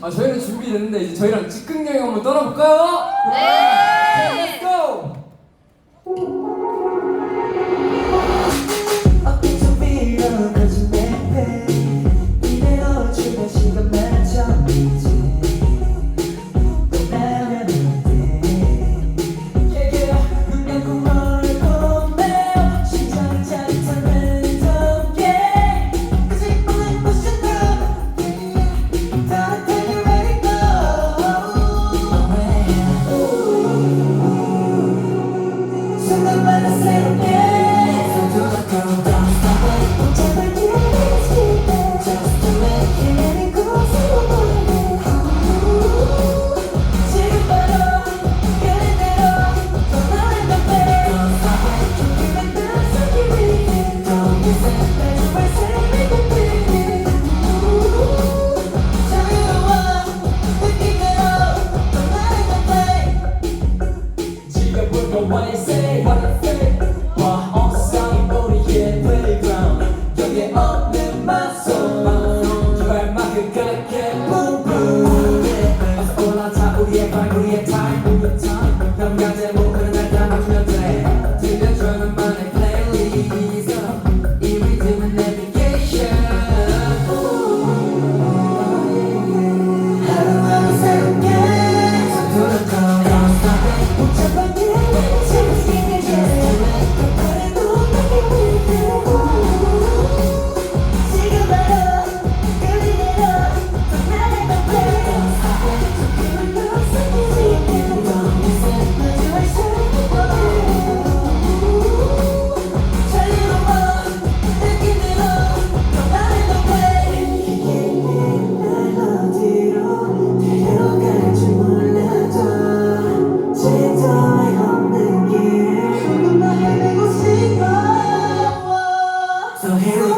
아 저희는 준비됐는데 이제 저희랑 즉흥 여행 한번 떠나볼까요? 네. 네. เรียกทางเรียกทางทำงานเจ็บ so here